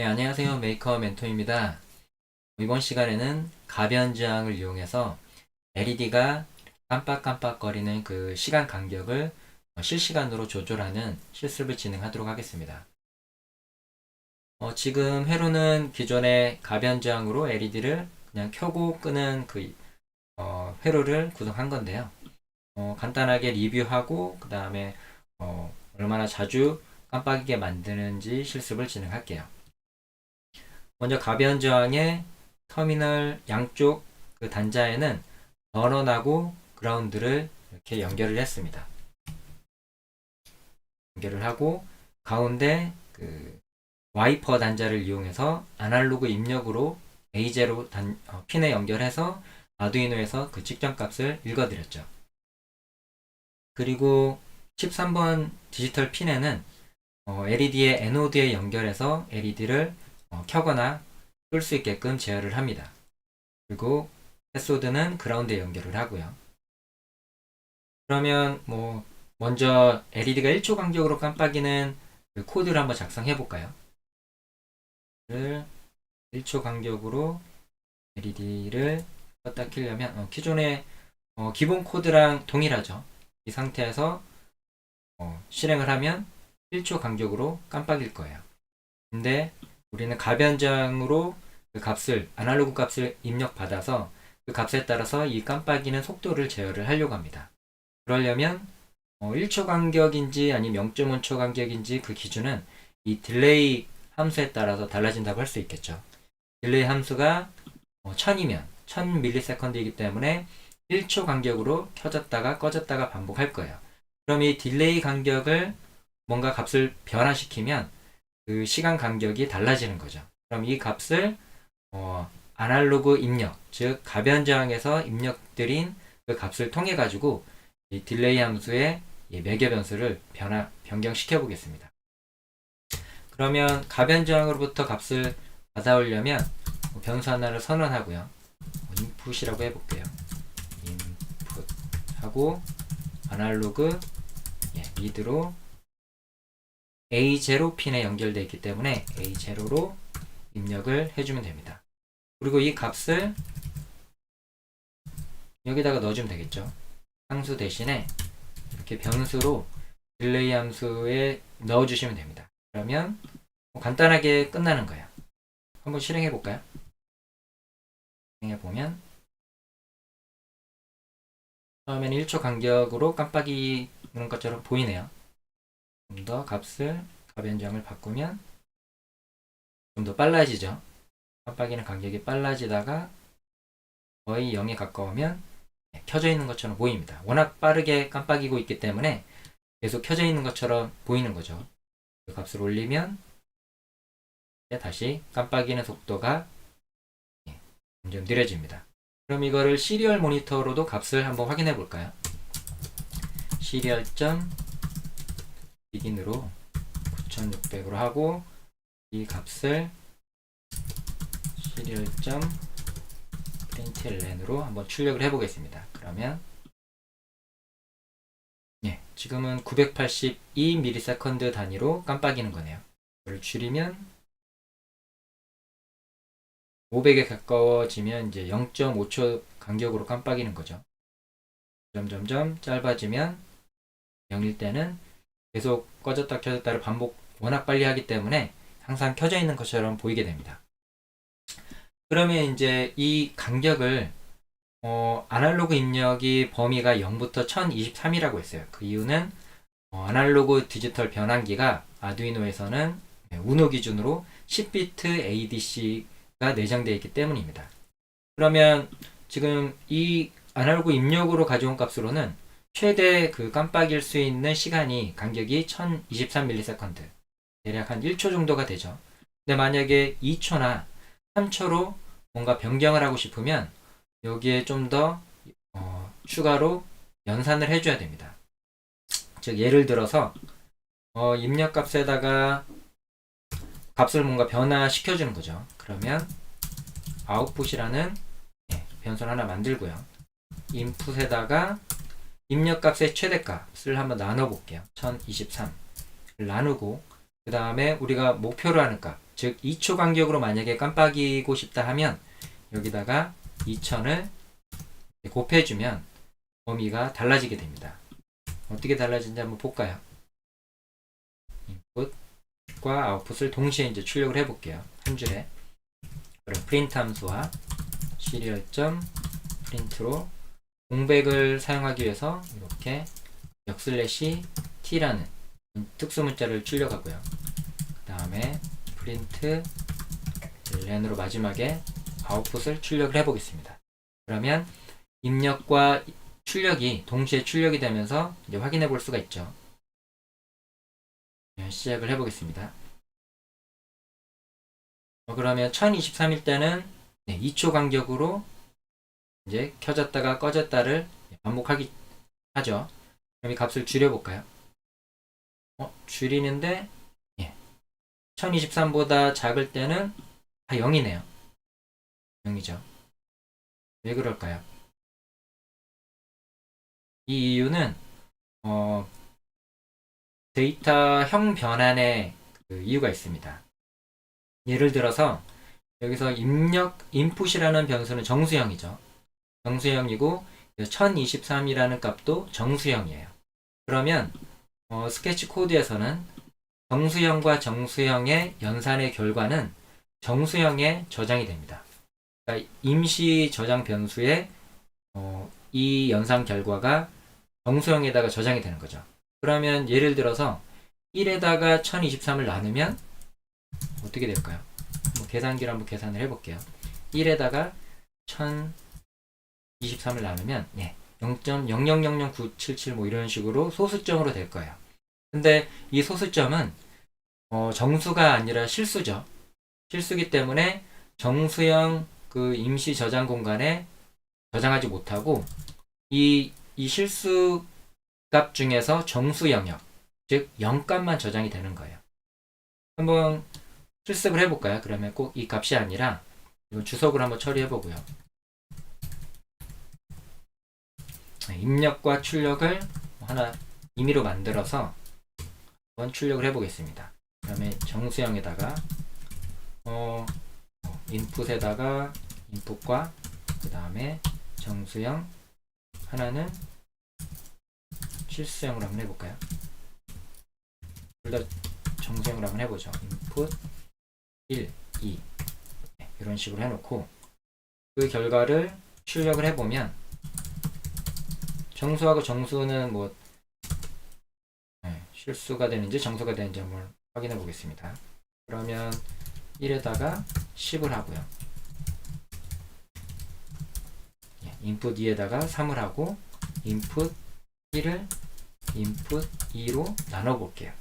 네, 안녕하세요. 메이커 멘토입니다. 이번 시간에는 가변 저항을 이용해서 LED가 깜빡깜빡거리는 그 시간 간격을 실시간으로 조절하는 실습을 진행하도록 하겠습니다. 어, 지금 회로는 기존의 가변 저항으로 LED를 그냥 켜고 끄는 그 어, 회로를 구성한 건데요. 어, 간단하게 리뷰하고 그 다음에 어, 얼마나 자주 깜빡이게 만드는지 실습을 진행할게요. 먼저 가변 저항의 터미널 양쪽 그 단자에는 전원하고 그라운드를 이렇게 연결을 했습니다. 연결을 하고 가운데 그 와이퍼 단자를 이용해서 아날로그 입력으로 A0 단, 어, 핀에 연결해서 아두이노에서 그 직전 값을 읽어드렸죠. 그리고 13번 디지털 핀에는 어, LED의 에노드에 연결해서 LED를 어, 켜거나 끌 수 있게끔 제어를 합니다. 그리고 캐소드는 그라운드에 연결을 하고요. 그러면 뭐 먼저 LED가 1초 간격으로 깜빡이는 그 코드를 한번 작성해 볼까요? 1초 간격으로 LED를 껐다 켜려면 어, 기존의 어, 기본 코드랑 동일하죠. 이 상태에서 어, 실행을 하면 1초 간격으로 깜빡일 거예요. 근데 우리는 가변장으로 그 값을 아날로그 값을 입력받아서 그 값에 따라서 이 깜빡이는 속도를 제어를 하려고 합니다. 그러려면 어, 1초 간격인지 아니면 0.5초 간격인지 그 기준은 이 딜레이 함수에 따라서 달라진다고 할 수 있겠죠. 딜레이 함수가 어, 1000이면 1000ms이기 때문에 1초 간격으로 켜졌다가 꺼졌다가 반복할 거예요. 그럼 이 딜레이 간격을 뭔가 값을 변화시키면 그 시간 간격이 달라지는 거죠. 그럼 이 값을 어, 아날로그 입력, 즉 가변 저항에서 입력드린 그 값을 통해 가지고 이 딜레이 함수의 이 매개 변수를 변화 변경시켜 보겠습니다. 그러면 가변 저항으로부터 값을 받아오려면 뭐 변수 하나를 선언하고요. 인풋이라고 해볼게요. 인풋 하고 아날로그 예, 미드로 A0 핀에 연결되어 있기 때문에 A0로 입력을 해주면 됩니다. 그리고 이 값을 여기다가 넣어주면 되겠죠. 상수 대신에 이렇게 변수로 딜레이 함수에 넣어주시면 됩니다. 그러면 뭐 간단하게 끝나는 거예요. 한번 실행해 볼까요? 실행해 보면 처음에는 1초 간격으로 깜빡이는 것처럼 보이네요. 좀 더 값을 가변점을 바꾸면 좀 더 빨라지죠. 깜빡이는 간격이 빨라지다가 거의 0에 가까우면 켜져 있는 것처럼 보입니다. 워낙 빠르게 깜빡이고 있기 때문에 계속 켜져 있는 것처럼 보이는 거죠. 그 값을 올리면 다시 깜빡이는 속도가 점점 느려집니다. 그럼 이거를 시리얼 모니터로도 값을 한번 확인해 볼까요? 시리얼 점 비긴으로 9600으로 하고 이 값을 시리얼 점 println으로 한번 출력을 해 보겠습니다. 그러면 예, 지금은 982ms 단위로 깜빡이는 거네요. 이걸 줄이면 500에 가까워지면 이제 0.5초 간격으로 깜빡이는 거죠. 점점점 짧아지면 0일 때는 계속 꺼졌다 켜졌다를 반복 워낙 빨리 하기 때문에 항상 켜져 있는 것처럼 보이게 됩니다. 그러면 이제 이 간격을 어, 아날로그 입력이 범위가 0부터 1023이라고 했어요. 그 이유는 어, 아날로그 디지털 변환기가 아두이노에서는 우노 기준으로 10비트 ADC가 내장되어 있기 때문입니다. 그러면 지금 이 아날로그 입력으로 가져온 값으로는 최대 그 깜빡일 수 있는 시간이 간격이 1023ms 대략 한 1초 정도가 되죠. 근데 만약에 2초나 3초로 뭔가 변경을 하고 싶으면 여기에 좀더 어, 추가로 연산을 해줘야 됩니다. 즉 예를 들어서 어, 입력 값에다가 값을 뭔가 변화시켜 주는 거죠. 그러면 아웃풋이라는 예, 변수를 하나 만들고요. 인풋에다가 입력값의 최대값을 한번 나눠볼게요. 1023을 나누고 그 다음에 우리가 목표로 하는 값 즉 2초 간격으로 만약에 깜빡이고 싶다 하면 여기다가 2000을 곱해주면 범위가 달라지게 됩니다. 어떻게 달라지는지 한번 볼까요? 인풋과 아웃풋을 동시에 이제 출력을 해볼게요. 한 줄에. 그럼 프린트 함수와 시리얼점 프린트로 공백을 사용하기 위해서 이렇게 역슬래시 t라는 특수 문자를 출력하고요. 그 다음에 프린트 렌으로 마지막에 아웃풋을 출력을 해보겠습니다. 그러면 입력과 출력이 동시에 출력이 되면서 이제 확인해 볼 수가 있죠. 네, 시작을 해보겠습니다. 어, 그러면 1023일 때는 2초 간격으로 이제 켜졌다가 꺼졌다를 반복하기 하죠. 그럼 이 값을 줄여볼까요? 어, 줄이는데 예. 1023보다 작을 때는 다 0이네요. 0이죠. 왜 그럴까요? 이 이유는 어, 데이터형 변환의 그 이유가 있습니다. 예를 들어서 여기서 입력 인풋이라는 변수는 정수형이죠. 정수형이고 1023이라는 값도 정수형이에요. 그러면 어, 스케치 코드에서는 정수형과 정수형의 연산의 결과는 정수형에 저장이 됩니다. 그러니까 임시 저장 변수에 어, 이 연산 결과가 정수형에다가 저장이 되는 거죠. 그러면 예를 들어서 1에다가 1023을 나누면 어떻게 될까요? 뭐 계산기로 한번 계산을 해볼게요. 1에다가 1023 을 나누면 예, 0.0000977 뭐 이런 식으로 소수점으로 될 거예요. 근데 이 소수점은 어, 정수가 아니라 실수죠. 실수기 때문에 정수형 그 임시 저장 공간에 저장하지 못하고 이, 이 실수 값 중에서 정수 영역, 즉 0값만 저장이 되는 거예요. 한번 실습을 해볼까요? 그러면 꼭 이 값이 아니라 주석을 한번 처리해 보고요. 네, 입력과 출력을 하나 임의로 만들어서 한번 출력을 해보겠습니다. 그 다음에 정수형에다가 어, 인풋에다가 인풋과 그 다음에 정수형 하나는 실수형으로 한번 해볼까요? 둘 다 정수형으로 한번 해보죠. 인풋 1, 2 네, 이런 식으로 해놓고 그 결과를 출력을 해보면 정수하고 정수는 뭐 네, 실수가 되는지 정수가 되는지 한번 확인해 보겠습니다. 그러면 1에다가 10을 하고요. 예, 인풋 2에다가 3을 하고 인풋 1을 인풋 2로 나눠 볼게요.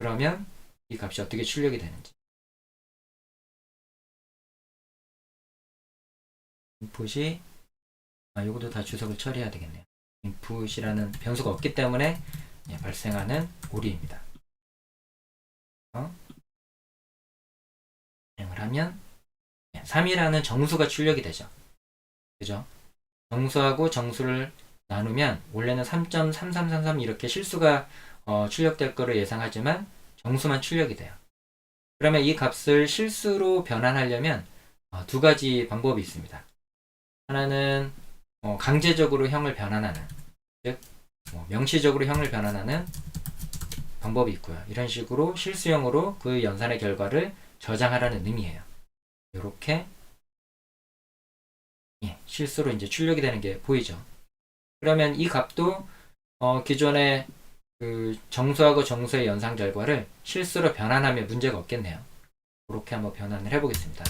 그러면 이 값이 어떻게 출력이 되는지. 인풋이 아, 요것도 다 주석을 처리해야 되겠네요. 인풋이라는 변수가 없기 때문에 예, 발생하는 오류입니다. 어? 실행을 하면 3이라는 정수가 출력이 되죠. 그죠? 정수하고 정수를 나누면 원래는 3.3333 이렇게 실수가 어, 출력될 거를 예상하지만 정수만 출력이 돼요. 그러면 이 값을 실수로 변환하려면 어, 두 가지 방법이 있습니다. 하나는 어, 강제적으로 형을 변환하는 즉 뭐, 명시적으로 형을 변환하는 방법이 있고요. 이런 식으로 실수형으로 그 연산의 결과를 저장하라는 의미예요. 이렇게 예, 실수로 이제 출력이 되는 게 보이죠. 그러면 이 값도 어, 기존의 그 정수하고 정수의 연산 결과를 실수로 변환하면 문제가 없겠네요. 이렇게 한번 변환을 해보겠습니다.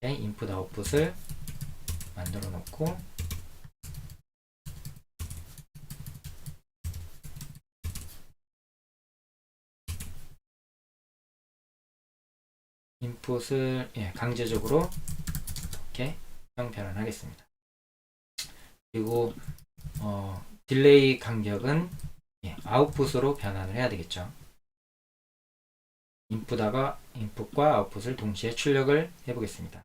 이렇게 인풋 아웃풋을 만들어 놓고 인풋을 예, 강제적으로 이렇게 형 변환하겠습니다. 그리고 어, 딜레이 간격은 예, 아웃풋으로 변환을 해야 되겠죠. 인풋과 인풋과 아웃풋을 동시에 출력을 해보겠습니다.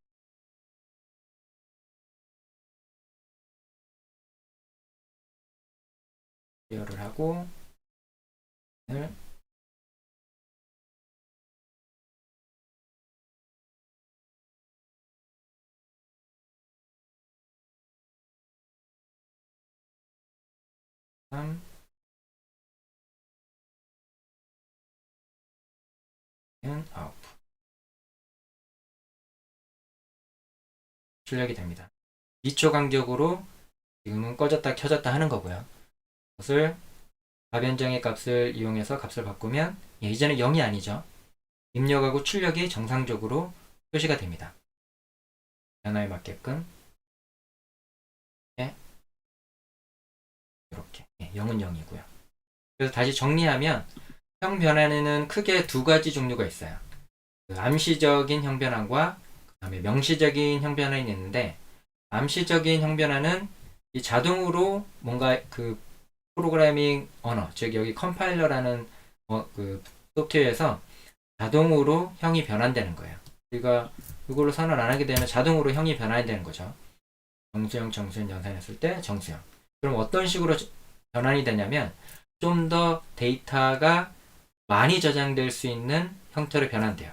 클리어를 하고 3 아웃풋 출력이 됩니다. 2초 간격으로 지금은 꺼졌다 켜졌다 하는 거고요. 그것을 가변정의 값을 이용해서 값을 바꾸면 예, 이제는 0이 아니죠. 입력하고 출력이 정상적으로 표시가 됩니다. 변화에 맞게끔 이렇게 예, 0은 0이고요. 그래서 다시 정리하면 형 변환에는 크게 두 가지 종류가 있어요. 그 암시적인 형 변환과 그다음에 명시적인 형 변환이 있는데 암시적인 형 변환은 이 자동으로 뭔가 그 프로그래밍 언어, 즉 여기 컴파일러라는 어, 그 소프트웨어에서 자동으로 형이 변환되는 거예요. 우리가 이걸로 선언 안 하게 되면 자동으로 형이 변환이 되는 거죠. 정수형, 정수형 연산했을 때 정수형. 그럼 어떤 식으로 저- 변환이 되냐면 좀 더 데이터가 많이 저장될 수 있는 형태로 변환돼요.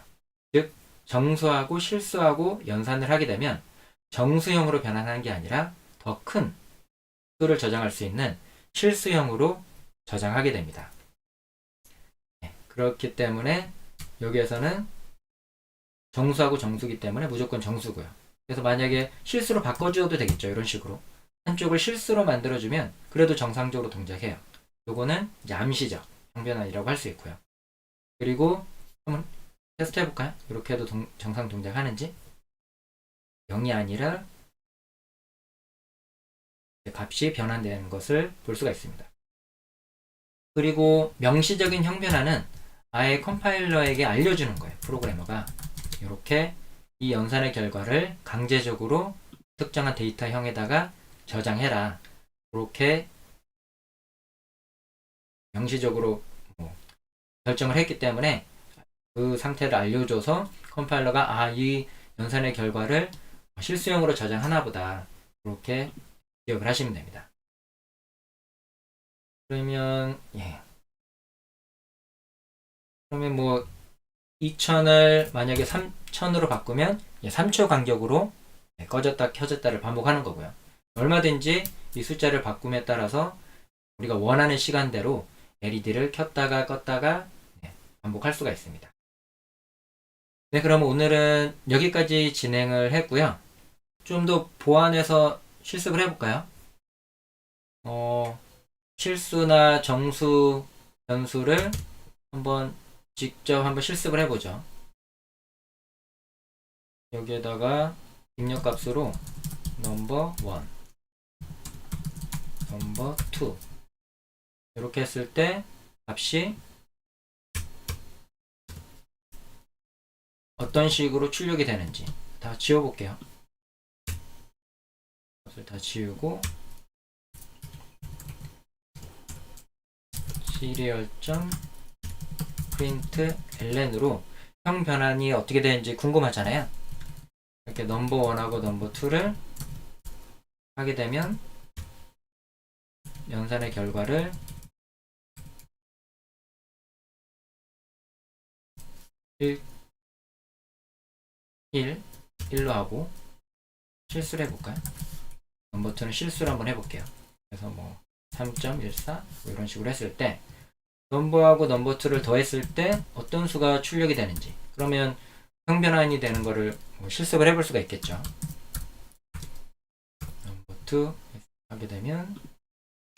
즉 정수하고 실수하고 연산을 하게 되면 정수형으로 변환하는 게 아니라 더 큰 수를 저장할 수 있는 실수형으로 저장하게 됩니다. 네, 그렇기 때문에 여기에서는 정수하고 정수기 때문에 무조건 정수고요. 그래서 만약에 실수로 바꿔주어도 되겠죠. 이런 식으로. 한쪽을 실수로 만들어주면 그래도 정상적으로 동작해요. 요거는 이제 암시적 형변환이라고 할 수 있고요. 그리고 한번 테스트 해볼까요? 이렇게 해도 동- 정상 동작하는지 0이 아니라 값이 변환되는 것을 볼 수가 있습니다. 그리고 명시적인 형변화는 아예 컴파일러에게 알려주는 거예요. 프로그래머가 이렇게 이 연산의 결과를 강제적으로 특정한 데이터형에다가 저장해라. 그렇게 명시적으로 뭐 결정을 했기 때문에 그 상태를 알려줘서 컴파일러가 아 이 연산의 결과를 실수형으로 저장하나 보다. 그렇게 기억을 하시면 됩니다. 그러면 예. 그러면 뭐 2000을 만약에 3000으로 바꾸면 예, 3초 간격으로 예, 꺼졌다 켜졌다를 반복하는 거고요. 얼마든지 이 숫자를 바꿈에 따라서 우리가 원하는 시간대로 LED를 켰다가 껐다가 예, 반복할 수가 있습니다. 네, 그럼 오늘은 여기까지 진행을 했고요. 좀 더 보완해서 실습을 해볼까요? 어, 실수나 정수, 변수를 한번 직접 한번 실습을 해보죠. 여기에다가 입력 값으로 넘버 1, 넘버 2 이렇게 했을 때 값이 어떤 식으로 출력이 되는지 다 지워볼게요. 값을 다 지우고 시리얼.print ln으로 형 변환이 어떻게 되는지 궁금하잖아요. 이렇게 넘버 1하고 넘버 2를 하게 되면 연산의 결과를 1, 1, 1로 하고 실수를 해볼까요? 넘버 2는 실수를 한번 해볼게요. 그래서 뭐 3.14 뭐 이런 식으로 했을 때 넘버하고 넘버 2를 더했을 때 어떤 수가 출력이 되는지 그러면 형변환이 되는 거를 뭐 실습을 해볼 수가 있겠죠. 넘버 2 하게 되면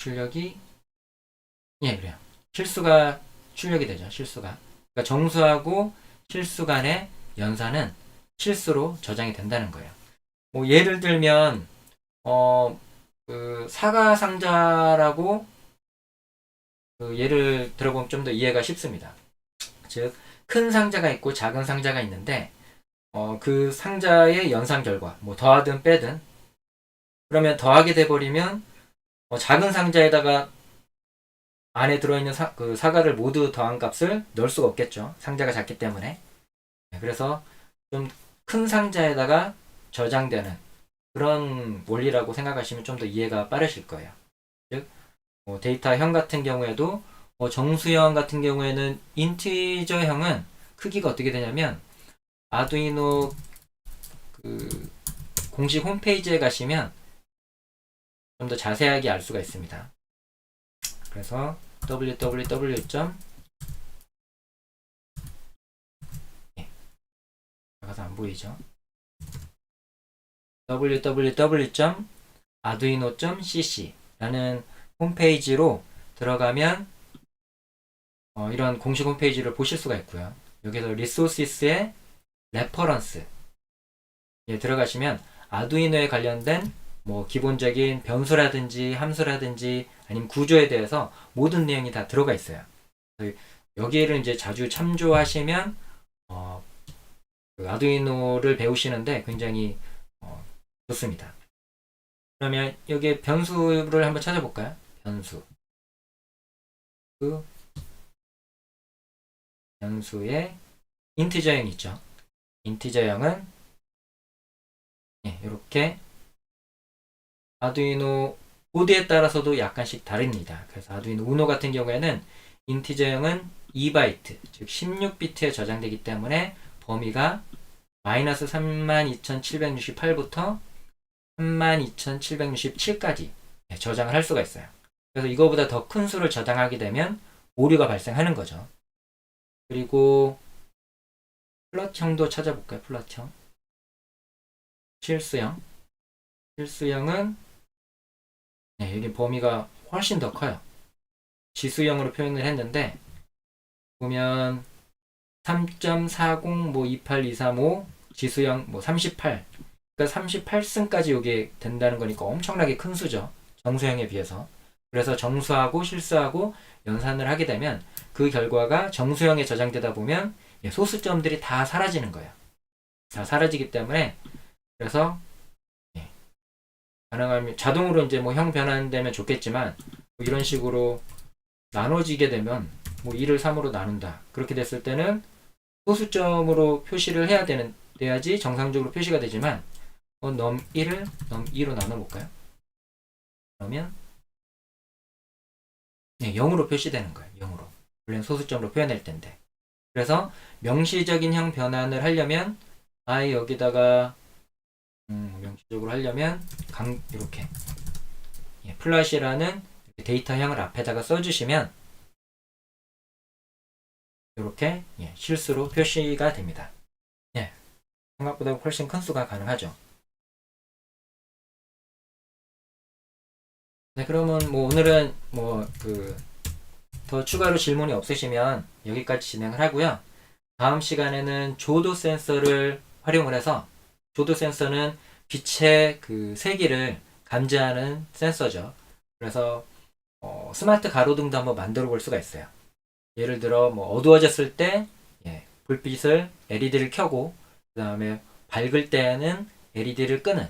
출력이 예 그래요. 실수가 출력이 되죠. 실수가 그러니까 정수하고 실수 간의 연산은 실수로 저장이 된다는 거예요. 뭐 예를 들면 어, 그 사과 상자라고 그 예를 들어보면 좀 더 이해가 쉽습니다. 즉, 큰 상자가 있고 작은 상자가 있는데, 어, 그 상자의 연산 결과, 뭐 더하든 빼든, 그러면 더하게 돼 버리면, 어, 작은 상자에다가 안에 들어있는 사, 그 사과를 모두 더한 값을 넣을 수가 없겠죠. 상자가 작기 때문에. 네, 그래서 좀 큰 상자에다가 저장되는 그런 원리라고 생각하시면 좀 더 이해가 빠르실 거예요. 즉, 뭐 데이터형 같은 경우에도 뭐 정수형 같은 경우에는 인티저형은 크기가 어떻게 되냐면 아두이노 그 공식 홈페이지에 가시면 좀 더 자세하게 알 수가 있습니다. 그래서 www. 점 예. 나가서 안 보이죠? www.arduino.cc 라는 홈페이지로 들어가면 어, 이런 공식 홈페이지를 보실 수가 있고요. 여기서 리소시스의 레퍼런스 에 들어가시면 아두이노에 관련된 뭐 기본적인 변수라든지 함수라든지 아니면 구조에 대해서 모든 내용이 다 들어가 있어요. 여기를 이제 자주 참조하시면 어, 그 아두이노를 배우시는데 굉장히 어, 좋습니다. 그러면 여기 변수를 한번 찾아볼까요? 변수. 그 변수에 인티저형 있죠. 인티저형은 예, 이렇게 아두이노 보드에 따라서도 약간씩 다릅니다. 그래서 아두이노 우노 같은 경우에는 인티저형은 2바이트, 즉 16비트에 저장되기 때문에 범위가 마이너스 32,768부터 32,767까지 예, 저장을 할 수가 있어요. 그래서 이거보다 더 큰 수를 저장하게 되면 오류가 발생하는 거죠. 그리고 플롯형도 찾아볼까요? 플롯형. 실수형. 실수형은 네, 여기 범위가 훨씬 더 커요. 지수형으로 표현을 했는데 보면 3.40, 뭐 28, 235, 지수형 뭐 38. 그러니까 38승까지 이게 된다는 거니까 엄청나게 큰 수죠. 정수형에 비해서. 그래서 정수하고 실수하고 연산을 하게 되면 그 결과가 정수형에 저장되다 보면 예, 소수점들이 다 사라지는 거예요. 다 사라지기 때문에 그래서 예, 가능하면 자동으로 이제 뭐 형 변환되면 좋겠지만 뭐 이런 식으로 나눠지게 되면 뭐 2를 3으로 나눈다. 그렇게 됐을 때는 소수점으로 표시를 해야 되는 돼야지 정상적으로 표시가 되지만 어, 넘 1을 넘 2로 나눠 볼까요? 그러면 네, 0으로 표시되는 거예요. 0으로. 원래는 소수점으로 표현할 텐데. 그래서 명시적인 형 변환을 하려면 아예 여기다가 음, 명시적으로 하려면 강 이렇게 예, 플러시라는 데이터형을 앞에다가 써주시면 이렇게 예, 실수로 표시가 됩니다. 예, 생각보다 훨씬 큰 수가 가능하죠. 네, 그러면 뭐 오늘은 뭐 그 더 추가로 질문이 없으시면 여기까지 진행을 하고요. 다음 시간에는 조도 센서를 활용을 해서 조도 센서는 빛의 그 세기를 감지하는 센서죠. 그래서 어, 스마트 가로등도 한번 만들어 볼 수가 있어요. 예를 들어 뭐 어두워졌을 때 예, 불빛을 LED를 켜고 그 다음에 밝을 때는 LED를 끄는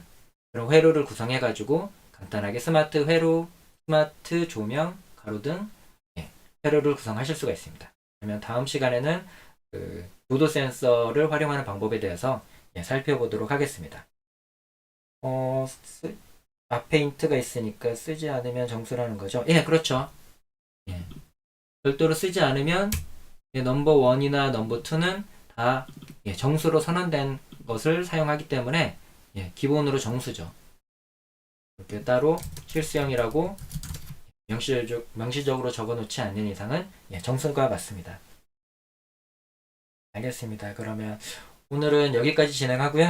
그런 회로를 구성해 가지고 간단하게 스마트 회로, 스마트 조명, 가로등 예, 회로를 구성하실 수가 있습니다. 그러면 다음 시간에는 그 조도 센서를 활용하는 방법에 대해서 예, 살펴보도록 하겠습니다. 어, 쓰- 앞에 인트가 있으니까 쓰지 않으면 정수라는 거죠. 예, 그렇죠. 예. 별도로 쓰지 않으면 예, 넘버 1이나 넘버 2는 다 예, 정수로 선언된 것을 사용하기 때문에 예, 기본으로 정수죠. 이렇게 따로 실수형이라고 명시적, 명시적으로 적어놓지 않는 이상은 예, 정수가 맞습니다. 알겠습니다. 그러면 오늘은 여기까지 진행하고요.